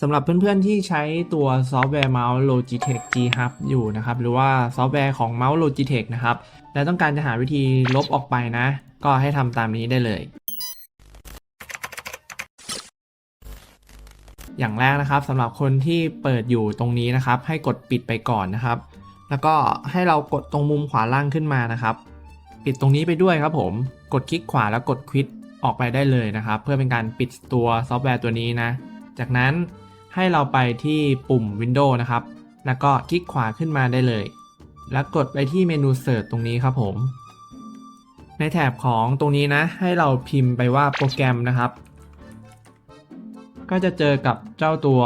สำหรับเพื่อนๆที่ใช้ตัวซอฟต์แวร์เมาส์ Logitech G Hub อยู่นะครับ หรือว่าซอฟต์แวร์ของเมาส์ Logitech นะครับ และต้องการจะหาวิธีลบออกไปนะ ก็ให้ทำตามนี้ได้เลย อย่างแรกนะครับสำหรับคนที่เปิดอยู่ตรงนี้นะครับ ให้กดปิดไปก่อนนะครับ แล้วก็ให้เรากดตรงมุมขวาล่างขึ้นมานะครับ ปิดตรงนี้ไปด้วยครับผม กดคลิกขวาแล้วกดควิดออกไปได้เลยนะครับ เพื่อเป็นการปิดตัวซอฟต์แวร์ตัวนี้นะจากนั้น ให้เราไปที่ปุ่ม Windows นะครับ แล้วก็คลิกขวาขึ้นมาได้เลย แล้วกดไปที่เมนู Search ตรงนี้ครับผม ในแถบของตรงนี้นะ ให้เราพิมพ์ไปว่าโปรแกรมนะครับ ก็จะเจอกับเจ้าตัว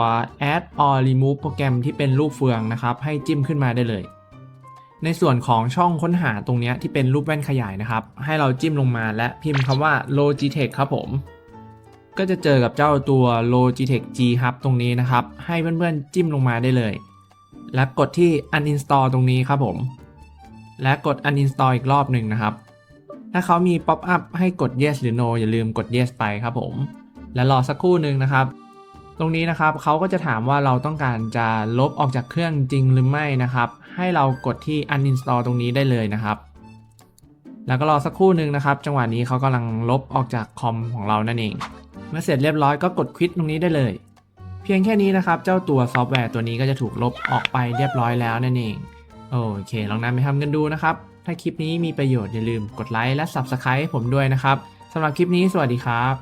add or remove โปรแกรมที่เป็นรูปเฟืองนะครับ ให้จิ้มขึ้นมาได้เลย ในส่วนของช่องค้นหาตรงนี้ที่เป็นรูปแว่นขยายนะครับ ให้เราจิ้มลงมาและพิมพ์คำว่า Logitech ครับผม ก็จะเจอกับเจ้าตัว Logitech G Hub ตรงนี้นะครับ ให้เพื่อนๆจิ้มลงมาได้เลย และกดที่ uninstall ตรงนี้ครับผม และกด uninstall อีกรอบหนึ่งนะครับ ถ้าเขามี pop up ให้กด yes หรือ no อย่าลืมกด yes ไปครับผม และรอสักครู่หนึ่งนะครับ ตรงนี้นะครับเขาก็จะถามว่าเราต้องการจะลบออกจากเครื่องจริงหรือไม่นะครับ ให้เรากดที่ uninstall ตรงนี้ได้เลยนะครับแล้วก็รอสักครู่หนึ่งนะครับ จังหวะนี้เขากำลังลบออกจากคอมของเรานั่นเอง เมื่อเสร็จเรียบร้อยก็กดควิดตรงนี้ได้เลย เพียงแค่นี้นะครับ เจ้าตัวซอฟต์แวร์ตัวนี้ก็จะถูกลบออกไปเรียบร้อยแล้วนั่นเอง โอเค ลองนำไปทำกันดูนะครับ ถ้าคลิปนี้มีประโยชน์อย่าลืมกดไลค์และ Subscribe ให้ผมด้วยนะครับสำหรับคลิปนี้สวัสดีครับ